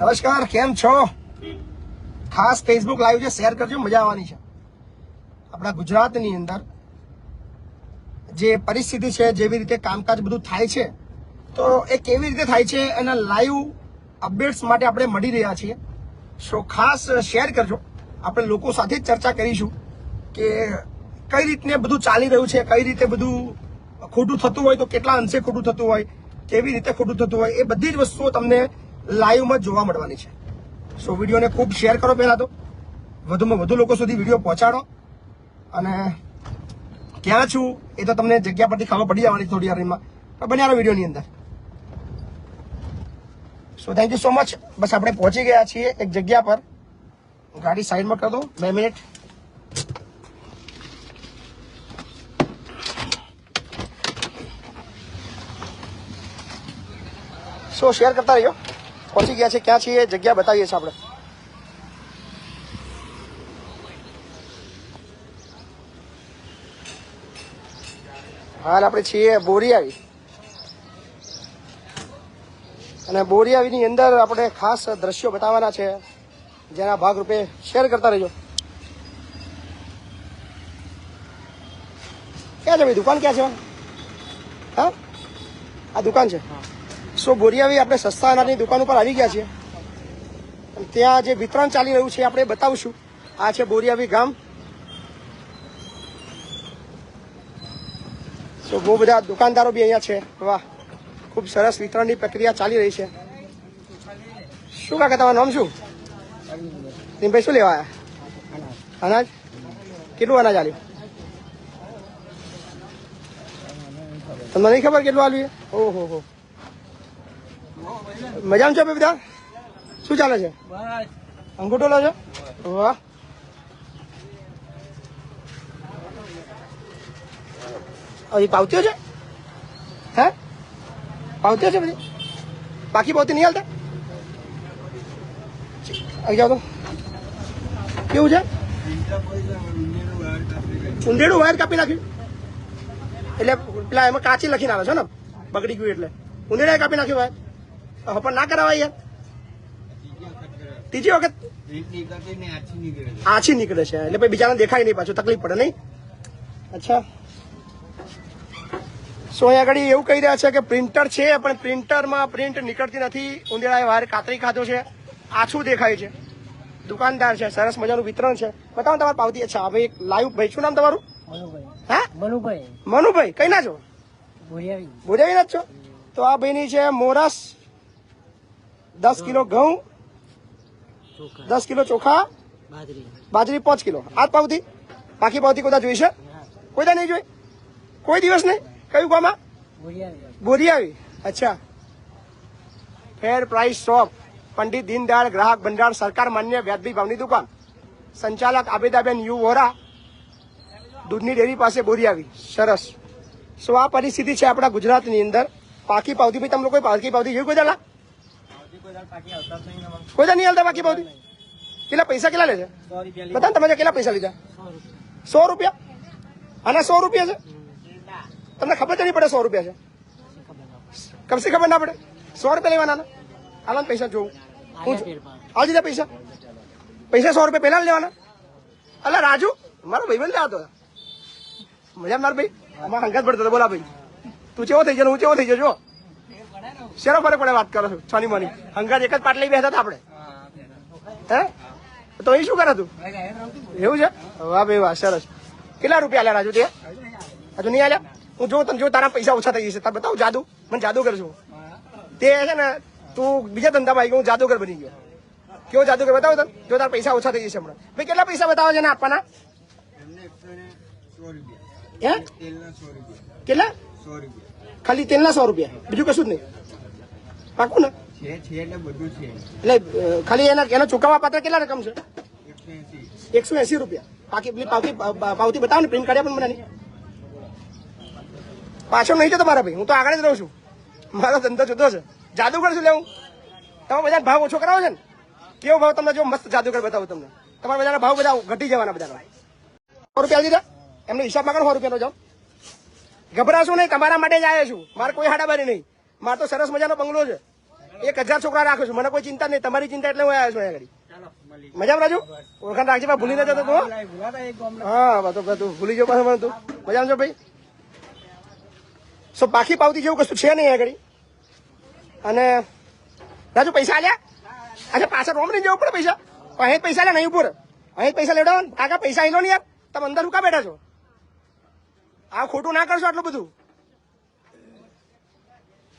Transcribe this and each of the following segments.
નમસ્કાર, કેમ છો? ખાસ ફેસબુક લાઈવ છે શેર કરજો, મજા આવવાની છે. આપણા ગુજરાતની અંદર જે પરિસ્થિતિ છે, જેવી રીતે કામકાજ બધું થાય છે, તો એ કેવી રીતે થાય છે, એના લાઈવ અપડેટ્સ માટે આપણે મળી રહ્યા છીએ. સો ખાસ શેર કરજો. આપણે લોકો સાથે જ ચર્ચા કરીશું કે કઈ રીતને બધું ચાલી રહ્યું છે, કઈ રીતે બધું ખોટું થતું હોય, તો કેટલા અંશે ખોટું થતું હોય, કેવી રીતે ખોટું થતું હોય, એ બધી જ વસ્તુઓ તમને લાઈવમાં જોવા મળવાની છે. સો વિડીયોને ખૂબ શેર કરો પહેલા તો. વધુમાં વધુ લોકો સુધી વીડિયો પહોંચાડો. અને ક્યાં છું એ તો તમને જગ્યા પરથી ખબર પડી જવાની થોડી વારમાં બન્યા વિડીયોની અંદર. So thank you so much બસ આપણે પહોંચી ગયા છીએ એક જગ્યા પર. ગાડી સાઈડમાં કર દો બે મિનિટ. સો શેર કરતા રહીજો પહોંચી ગયા છે. ક્યાં છીએ? જગ્યા બતાવીએ છીએ આપણે. હાલ આપણે છીએ બોરિયાવી. અને બોરિયાવીની અંદર આપણે ખાસ દ્રશ્યો બતાવવાના છે. જેના ભાગરૂપે શેર કરતા રહેજો. ક્યાં છે ભાઈ? દુકાન ક્યાં છે? હા? આ દુકાન છે? સો ગોરિયાવી આપણે સસ્તા અનાજની દુકાન ઉપર આવી ગયા છીએ. ત્યાં જે વિતરણ ચાલી રહ્યું છે આપણે બતાવશું. આ છે બોરિયાવી ગામ. સો બહુ બધા દુકાનદારો બી અહીંયા છે. વાહ, ખૂબ સરસ વિતરણની પ્રક્રિયા ચાલી રહી છે. શું કાકા, તમારું નામ શું? ભાઈ શું લેવા અનાજ? કેટલું અનાજ આવ્યું તમને નહીં ખબર કેટલું આવ્યું છે ઓહો, હો. મજામાં છો બધા? શું ચાલે છે? અંગૂઠો લો છો? વાહ. હવે પાવતીઓ છે? હે? પાવતીઓ છે બધી? બાકી પાવતી નહીં હાલતા? આવી જાઓ તો. કેવું છે? ઊંધેડું વાયર કાપી નાખ્યું. એટલે પેલા એમાં કાચી લખીને આવે છે ને? બગડી ગયું એટલે. ઊંધેડા કાપી નાખ્યું વાયર. પણ ના કરાવાય યાર. ત્રીજી વખત? આછી નીકળે છે એટલે પછી બીજાને દેખાય નહીં પાછું તકલીફ પડે નહીં. અચ્છા. સો અહીંયા આગળ એવું કહી રહ્યા છે કે પ્રિન્ટર છે પણ પ્રિન્ટરમાં પ્રિન્ટ નીકળતી નથી. ઉંદેડાએ વાયર કાતરી ખાધો છે આછું દેખાય છે. દુકાનદાર છે સરસ મજાનું વિતરણ છે. બતાવો તમારે પાવતી. અચ્છા હવે એક લાઈવ ભાઈ શું નામ તમારું? હા? મનુભાઈ. મનુભાઈ કઈ ના છો? ભોજાવી. ના છો? તો આ ભાઈની છે મોરસ. દસ કિલો ઘઉં દસ કિલો ચોખા બાજરી. પાંચ કિલો. આજ પાવતી? બાકી પાવતી કોઈ જોઈશે કોઈ દા નહીં જોઈ? કોઈ દિવસ નહીં? કયું બોરી બોરિયાવી અચ્છા. Fair price shop Pandit Deendayal ગ્રાહક ભંડાર સરકાર માન્ય વ્યાજબી ભાવની દુકાન. સંચાલક આબેદાબેન યુ વોરા દૂધની ડેરી પાસે બોરિયાવી સરસ. સો આ પરિસ્થિતિ છે આપણા ગુજરાતની અંદર. પાકી પાવતી ભાઈ તમે લોકો પાકી પાવતી જોયું કોઈ દાડા? કોઈ દા નહીં હાલતા બાકી બહુ કેટલા પૈસા કેટલા લે છે? બધા તમે કેટલા પૈસા લીધા? સો રૂપિયા. અને સો રૂપિયા છે? તમને ખબર તો નહીં પડે સો રૂપિયા છે. કમસે ખબર ના પડે. સો રૂપિયા લેવાના ને? પૈસા જોઉં. આલ દીધા પૈસા? પૈસા સો રૂપિયા પહેલા લેવાના? અલા રાજુ મારો ભાઈબંધ લેવાતો મજા મારો ભાઈ? અમારા હંગાત પડતો હતો બોલા ભાઈ. તું ચેવો થઈ ગયો હું ચેવો થઈ ગયો? જો. શેનો ફરક પડે વાત કરો છો? છની મની. હંગાત એક જ પાટલી બેસતા હતા આપણે. હે? તો અહીં શું કરે તું? એવું છે? વાહ ભાઈ વાહ સરસ. કેટલા રૂપિયા આલ્યા રાજુ તે હજુ નહીં આલ્યા? હું જો તને જો તારા પૈસા ઓછા થઈ જશે. તારે બતાવું જાદુ. મને જાદુગર છું તે છે ને તું બીજા ધંધામાં આવી ગયો હું જાદુગર બની ગયો. કેવો જાદુગર? બતાવો તને. જો તારા પૈસા ઓછા થઈ જશે હમણાં. ભાઈ કેટલા પૈસા બતાવો છે ને આપવાના? કેટલા? ખાલી તેલના સો રૂપિયા. બીજું કશું જ નહીં. પાકું ને? એટલે ખાલી એના એના ચુકવવા પાત્ર કેટલા રકમ છે? એકસો એસી. રૂપિયા. બાકી પેલી પાવતી પાવતી બતાવો ને પ્રિન્ટ કાઢ્યા પણ મને. નહીં પાછળ નહીં જતો મારા ભાઈ હું તો આગળ જ રહું છું. મારો ધંધો જુદો છે. જાદુગર શું લેવું? તમે બધા ભાવ ઓછો કરાવો છે ને? કેવો ભાવ તમને જો મસ્ત જાદુગર બતાવું તમને. તમારા બધાના ભાવ બધા ઘટી જવાના બધાના. સો રૂપિયા દીધા એમનો હિસાબમાં કરો સો રૂપિયાનો જાઓ. ગભરાશું નહીં તમારા માટે જ આવ્યો છું. મારે કોઈ હાડાબારી નહીં. મારે તો સરસ મજાનો બંગલો છે. એક હજાર છોકરા રાખું છું. મને કોઈ ચિંતા નહીં. તમારી ચિંતા એટલે હું આવ્યો છું અહીંયા આગળ. મજામાં રાજુ? ઓળખાણ રાખજે ભૂલી ના જતો તું હો? તો તું ભૂલી જાવ પાછું મને તું. મજામાં છો ભાઈ? સો બાકી પાવતી જેવું કશું છે નહીં આગળ. અને રાજુ પૈસા આલ્યા? અચ્છા પાછળ રોમ નહીં જવું પડે પૈસા? અહીં પૈસા લે નહીં ઉપર અહીં પૈસા લેવડાવો ને. કાકા પૈસા અહીં લો ને યાર? તમે અંદર રૂકા બેઠા છો? આ ખોટું ના કરશો આટલું બધું?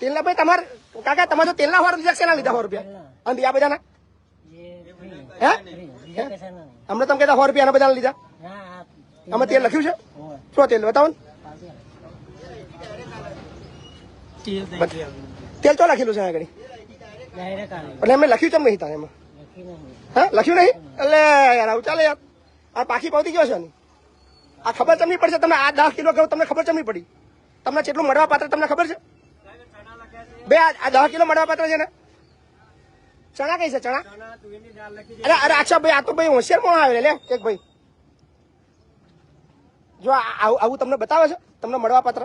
તેલના ભાઈ તમારે કાકા તમારે તો તેલના વાર લીધા છે લીધા સો રૂપિયા? અને બીજા બધાના એ હે? અમને તમે કહેતા સો રૂપિયા બધાના લીધા. હા હા તેલ લખ્યું છે? શું તેલ બતાવો ને. તેલ તો લખેલું છે આગળ? એટલે અમે લખ્યું ચમ નહીં તારે એમાં. હા? લખ્યું નહીં? એટલે યાર આવું ચાલે યાર. આ પાખી પાવતી કયો છે? આ ખબર ચમની પડશે તમને આ દસ કિલો કહું તમને ખબર ચમની પડી? તમને કેટલું મળવા પાત્ર તમને ખબર છે? બે, આ દસ કિલો મળવા પાત્ર છે ને? ચણા કઈ છે, ચણા? અરે અરે, અચ્છા, ભાઈ, આ તો ભાઈ હોશિયાર પણ આવે લે એક ભાઈ. જો આવું તમને બતાવે છે? તમને મળવા પાત્ર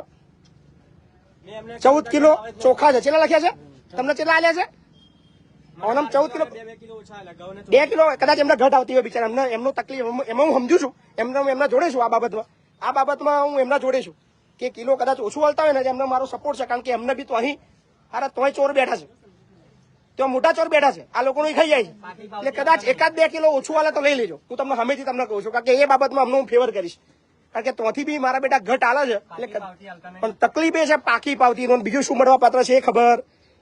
ચૌદ કિલો ચોખા છે. ચેલા લખ્યા છે? તમને ચેલા આલ્યા છે? ઓનમ ચૌદ કિલો બે કિલો, કદાચ એમને ઘટ આવતી હોય બિચારા. એમને એમનું તકલીફ, એમાં હું સમજુ છું. એમને હું એમના જોડે છું આ બાબતમાં. આ બાબતમાં હું એમના જોડે છું. કે કિલો કદાચ ઓછું હાલતા હોય ને એમને મારો સપોર્ટ છે. કારણ કે એમને બી તો અહીં અરે તોય ચોર બેઠા છે. તો મોટા ચોર બેઠા છે. આ લોકોનું ખાઈ જાય છે. એટલે કદાચ એકાદ બે કિલો ઓછું હાલે તો લઈ લેજો. હું તમને હમેથી તમને કહું છું કારણ કે એ બાબતમાં અમને હું ફેવર કરીશ. કારણ કે ત્યાંથી બી મારા બેટા ઘટ આલા છે. એટલે પણ તકલીફ એ છે પાકી પાવતી બીજું શું મળવા પાત્ર છે એ ખબર.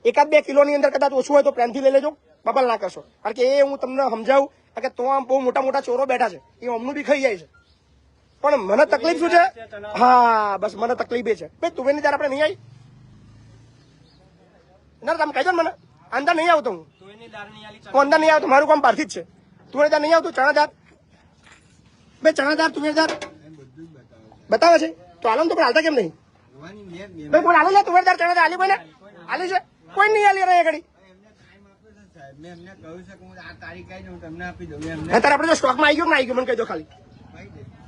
એકાદ બે કિલોની અંદર કદાચ ઓછું હોય તો પ્રેમથી લઈ લેજો. બબલ ના કરશો. કારણ કે એ હું તમને સમજાવું કારણ કે તો આમ બહુ મોટા મોટા ચોરો બેઠા છે. એ અમનું બી ખાઈ જાય છે. પણ મને તકલીફ શું છે? હા બસ મને તકલીફ એ છે. ભાઈ તુવેરની ત્યારે આપણે નહીં આવી ના તમે કહેજો ને મને. અંદર નહીં આવતો હું. હું અંદર નહીં આવતો મારું કામ બહારથી જ છે. તુવેરની દાળ નહીં આવતું ચણા દાળ ભાઈ ચણા દાળ તુવેર દાળ. બતાવે છે. તો આલો ને તો પણ હાલતા કેમ નહીં? ભાઈ બોલ હાલો લે તુવેર દાળ ચણા દાળ આલી આલી છે. કોઈ નહીં આલી રહી ઘડી મેં એમને કહ્યું છે કે હું આ તારીખ આવી હું તમને આપી દઉં એમને અત્યારે આપણે જો સ્ટોકમાં આવી ગયો કે આવી ગયો? મને કહી દો ખાલી.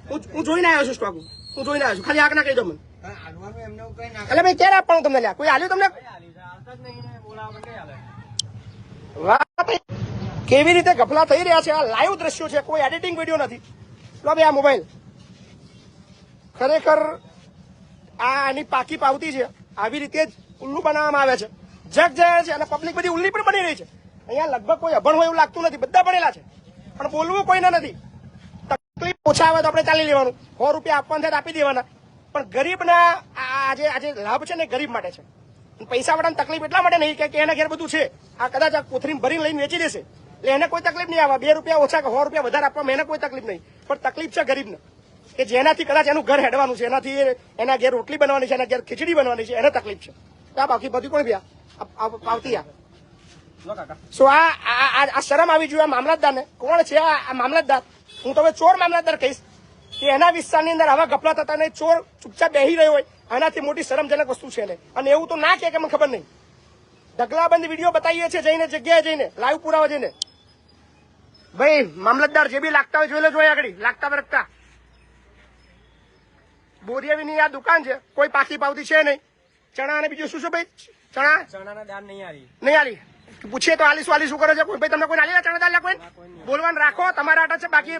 હું હું જોઈને આવ્યો છું સ્ટોક હું જોઈને આવ્યો છું. ખાલી આંખ ના કહી દો મને. પણ હાલવાનું એમને હું કઈ ના એટલે ભાઈ ક્યારે આપવાનું તમને લ્યા. કોઈ આલ્યું તમને? વાત કેવી રીતે ગફલા થઈ રહ્યા છે? આ લાઈવ દ્રશ્યો છે, કોઈ એડિટિંગ વીડિયો નથી. આ મોબાઈલ ખરેખર આ આની પાકી પાવતી છે. આવી રીતે જ ઉલ્લુ બનાવવામાં આવે છે. જગ જાય છે અને પબ્લિક બધી ઉલ્લી પણ બની રહી છે. અહીંયા લગભગ કોઈ અભણ હોય એવું લાગતું નથી. બધા ભણેલા છે. પણ બોલવું કોઈને નથી. તકલીફ ઓછા આવે તો આપણે ચાલી લેવાનું. સો રૂપિયા આપવાના આપી દેવાના. પણ ગરીબના આ આજે આજે લાભ છે ને ગરીબ માટે છે. અને પૈસાવાળાને તકલીફ એટલા માટે નહીં કે એના ઘેર બધું છે. આ કદાચ આ કોથરી ભરીને લઈને વેચી દેશે. એટલે એને કોઈ તકલીફ નહીં આવે. બે રૂપિયા ઓછા કે સો રૂપિયા વધારે આપવામાં એને કોઈ તકલીફ નહીં. પણ તકલીફ છે ગરીબને. કે જેનાથી કદાચ એનું ઘર હેડવાનું છે. એનાથી એના ઘેર રોટલી બનવાની છે એના ઘેર ખીચડી બનવાની છે. એને તકલીફ છે. આ બાકી બધી કોણ ભ્યા પાવતી આ સો આ આ- શરમ આવી જોઈએ આ મામલતદારને. કોણ છે આ આ મામલતદાર? હું તમે ચોર મામલતદાર કહીશ. કે એના વિસ્તારની અંદર આવા ગપલા થતા નહીં. ચોર ચૂપચાપ બેહી રહ્યો હોય. આનાથી મોટી શરમજનક વસ્તુ છે ને અને એવું તો ના કે મને ખબર નહીં. ઢગલાબંધ વીડિયો બતાવીએ છીએ જઈને જગ્યાએ જઈને લાઈવ પુરાવા જઈને. ભાઈ મામલતદાર જે બી લાગતા હોય જોઈ લેજો આગળ. લાગતા વરગતા બોરિયાવીની આ દુકાન છે. કોઈ પાકી પાવતી છે નહીં. ચણા અને બીજું શું શું ભાઈ? ચણા? ચણાના દાળ નહીં આવી. નહીં આલી પૂછીએ તો આલી શું આલી શું કરે છે? ભાઈ તમને કોઈ આલી ચણા દાલ કોઈ? બોલવાનું રાખો. તમારા આટા છે બાકી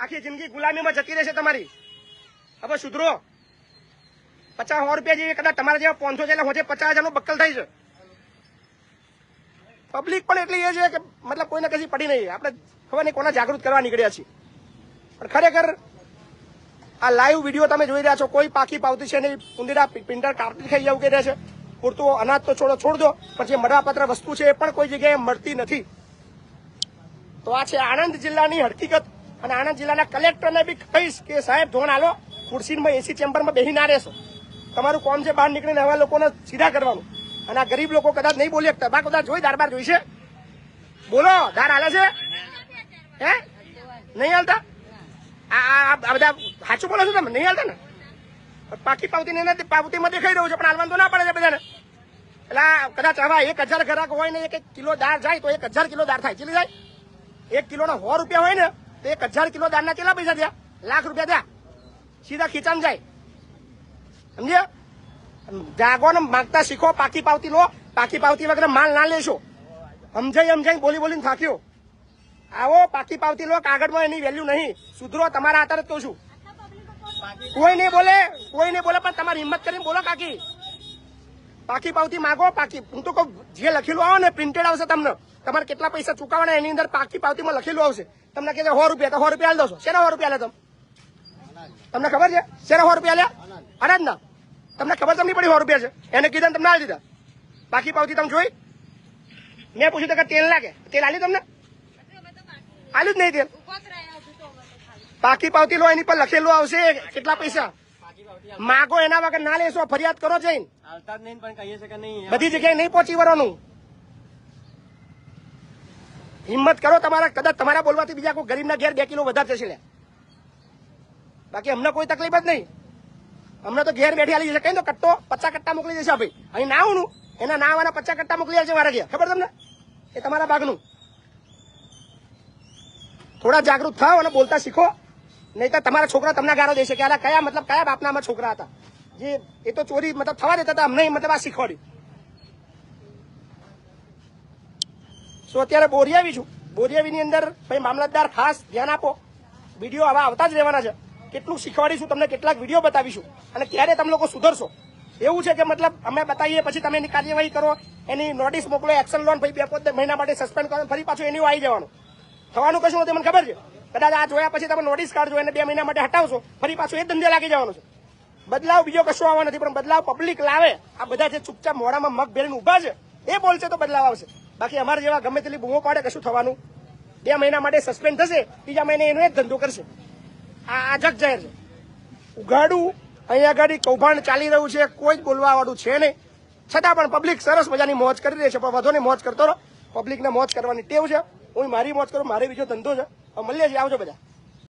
આખી જિંદગી ગુલામીમાં જતી રહેશે તમારી. હવે સુધરો. પચાસ સો રૂપિયા જેવી કદાચ તમારા જેવા પાંચસો જેટલા હોજે, પચાસ હજારનું બક્કલ થઈ છે પબ્લિક પણ એટલી એ છે કે મતલબ કોઈને કશી પડી નહીં. આપણે ખબર નહીં કોને જાગૃત કરવા નીકળ્યા છીએ. પણ ખરેખર આ લાઈવ વીડિયો તમે જોઈ રહ્યા છો, કોઈ પાકી પાવતી છે નહીં. ઉંદીરા પિંડર કાપતી ખાઈ જવું કે રહે છે. પૂરતું અનાજ તો છોડો, છોડ દો, પણ જે મળવાપાત્ર વસ્તુ છે એ પણ કોઈ જગ્યાએ મળતી નથી. તો આ છે આણંદ જિલ્લાની હકીકત. અને આણંદ જિલ્લાના કલેક્ટરને બી કહીશ કે સાહેબ ધોન આલો. ખુરશીમાં એસી ચેમ્બરમાં બેસી ના રહેશો. તમારું કોમ છે બહાર નીકળીને આવા લોકોને સીધા કરવાનું. અને આ ગરીબ લોકો કદાચ નહીં બોલી શકતા બા કદાચ જોઈ દાર બાર જોઈશે બોલો દાર હાલે છે? હે? નહીં હાલતા? આ બધા સાચું બોલો છો તમે? નહીં હાલતા ને? પાકી પાવતી ને પાવતીમાં દેખાઈ રહ્યું છે, પણ હાલવાનું તો ના પડે છે બધાને. એટલે કદાચ આવા એક હજાર ગ્રાહક હોય ને, એક કિલો દાળ જાય તો એક હજાર કિલો દાળ થાય. ચીલી જાય એક કિલોના સો રૂપિયા હોય ને, તો એક હજાર કિલો દાળના કેટલા પૈસા થયા? લાખ રૂપિયા થયા. સીધા ખીચામાં જાય. સમજ્યા? જાગો ને માગતા શીખો, પાકી પાવતી લો. પાકી પાવતી વગર માલ ના લેશો. સમજાઈ સમજાઈ, બોલી, બોલીને થાક્યો. આવો, પાકી પાવતી લો, કાગળમાં એની વેલ્યુ નહીં. સુધરો, તમારા આધારે જ કહું છું. કોઈ નહીં બોલે, કોઈ નહીં બોલે, પણ તમારી હિંમત કરીને બોલો કાકી. પાકી પાવતી માગો, પાકી હું તો કહું, જે લખેલું આવે ને પ્રિન્ટેડ આવશે તમને. તમારે કેટલા પૈસા ચૂકવવાના એની અંદર પાકી પાવતીમાં લખેલું આવશે. તમને છે સો રૂપિયા. તો સો રૂપિયા આલી દો શેના સો રૂપિયા લે તમે? તમને ખબર છે? શેના સો રૂપિયા લ્યા અનાજ ના. તમને ખબર તમને પડી સો રૂપિયા છે? એને કીધા તમને આવી દીધા. બાકી પાવતી તમે જોઈ. મેં પૂછ્યું કે તેલ લાગે. તેલ આલ્યું તમને? આલ્યું જ નહીં તેલ. બાકી પાવતી લો એની પર લખેલું આવશે કેટલા પૈસા? માગો એના વગર ના લેશો ફરિયાદ કરો જઈને. બધી જગ્યાએ નહીં પહોંચી વળવાનું. હિંમત કરો તમારા કદાચ તમારા બોલવાથી બીજા કોઈ ગરીબના ઘેર બે કિલો વધારે જશે બાકી અમને કોઈ તકલીફ જ નહીં. અમને તો ઘેર બેઠી આલી જશે કઈ તો કટ્ટો પચાસ કટ્ટા મોકલી દેશે ભાઈ અહીં ના હું એના ના આવવાના પચાસ કટ્ટા મોકલી આવશે મારા ઘેર. ખબર તમને? એ તમારા ભાગનું થોડા જાગૃત થાવ અને બોલતા શીખો. નહીં તો તમારા છોકરા તમને ગાળો દેશે કે આલા કયા મતલબ કયા બાપના છોકરા હતા. જે એ તો ચોરી મતલબ થવા દેતા હતા, અમને મતલબ આ શીખવાડ્યું. સો અત્યારે બોરિયાવી છું? બોરિયાવીની અંદર ભાઈ મામલતદાર ખાસ ધ્યાન આપો. વીડિયો આવા આવતા જ રહેવાના છે. કેટલું શીખવાડીશું, તમને કેટલાક વીડિયો બતાવીશું અને ત્યારે તમે લોકો સુધરશો? એવું છે કે મતલબ અમે બતાવીએ, પછી તમે એની કાર્યવાહી કરો, એની નોટિસ મોકલો એક્શન લોન ભાઈ બે પોતે મહિના માટે સસ્પેન્ડ કરો ફરી પાછું એની આવી જવાનું. થવાનું કશું નથી, મને ખબર છે? કદાચ આ જોયા પછી તમે નોટિસ કાઢજો એને બે મહિના માટે હટાવશો, ફરી પાછું એ ધંધે લાગી જવાનું છે. બદલાવ બીજો કશો આવવાનો નથી, પણ બદલાવ પબ્લિક લાવે. આ બધા જે ચૂપચાપ મોડામાં મગ ભેરીને ઊભા છે, એ બોલશે તો બદલાવ આવશે. બાકી અમારા જેવા ગમે તેટલી બૂમો પાડે કશું થવાનું. બે મહિના માટે સસ્પેન્ડ થશે, બીજા મહિને એનો એ ધંધો કરશે. આ જાહેર છે. ઉઘાડું, અહીંયા આગળ કૌભાંડ ચાલી રહ્યું છે, કોઈ જ બોલવા વાળું છે નહીં. છતાં પણ પબ્લિક સરસ મજાની મોજ કરી રહી છે, પણ વધુ મોજ કરતો રહો. પબ્લિકને મોજ કરવાની ટેવ છે. હું મારી મોજ કરું, મારે બીજો ધંધો છે. મળીએ છીએ, આવજો બધા.